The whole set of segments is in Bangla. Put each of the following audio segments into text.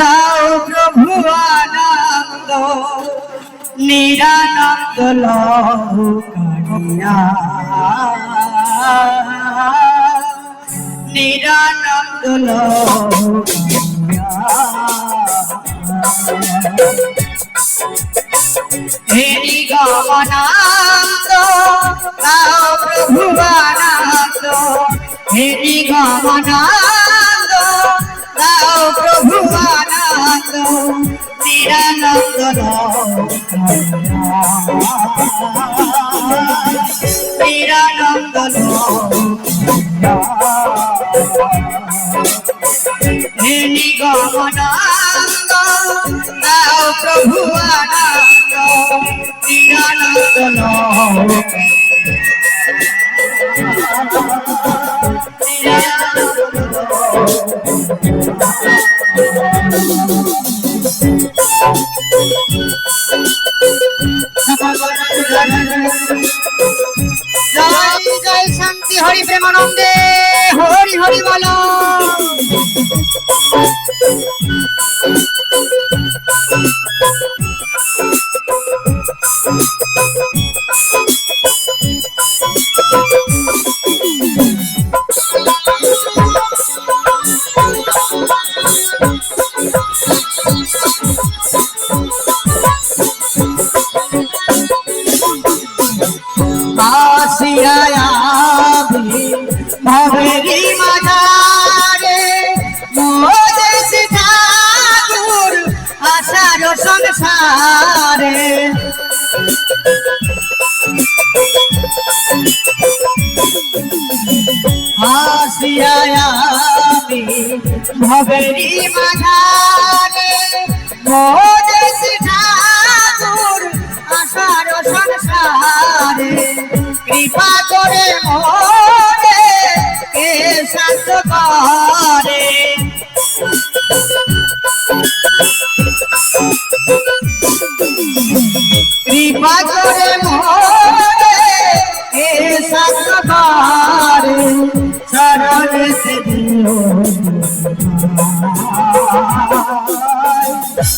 দাও প্রভু আনন্দ, নিরানন্দ লহু কারিয়া নিরানন্দ হেরি গমনান্ত দাও প্রভু আনন্দ হেরি গমনান্ত দাও প্রভু নিগমনান্দ দাও প্রভু আনন্দ নিরানন্দ নিরানন্দ ハリセマロンです。মাঝারে মোদেশ ঠাকুর আশার সংসারে। আসিয়াবি ভবেরি মাঝারে অন্ধকারে কৃপা করে মোরে এ সতবারে শরণ সিদ্ধিও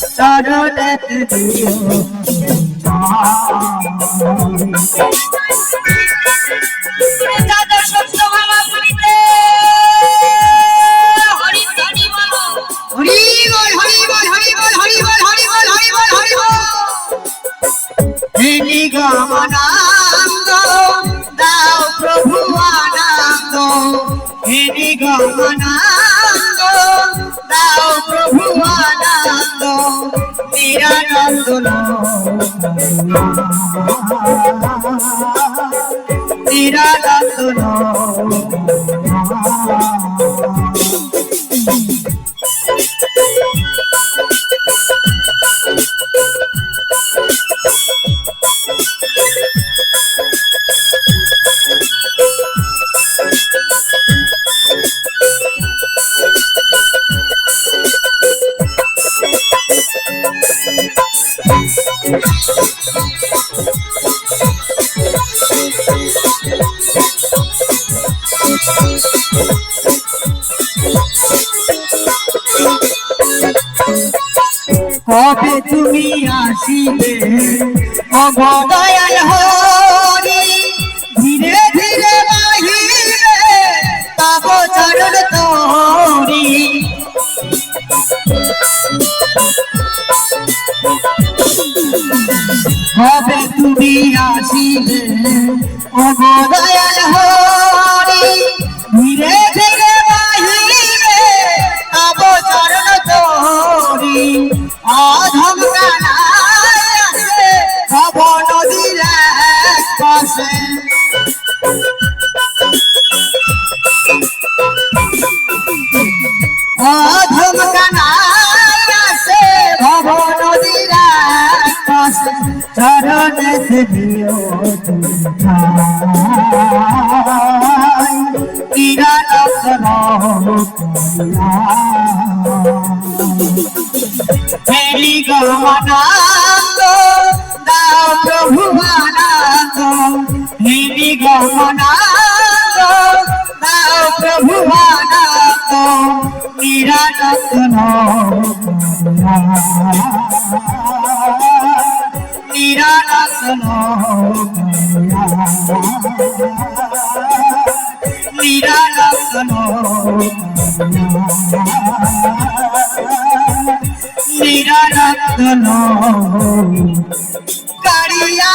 শরণ সিদ্ধিও ইয়া রাসূলুল্লাহ কবে তুমি আসিবে অবদয়াল হরি ধীরে ধীরে বাহিবে তব চরণ তোরি। কবে তুমি আসিবে অবদয়াল হরি চরণ সিও কিরণ হেরি গৌমানাত দাও প্রভু মানাত হেরি গৌমানাত দাও প্রভু মানাত কিরণ নিরারত্ন কারিয়া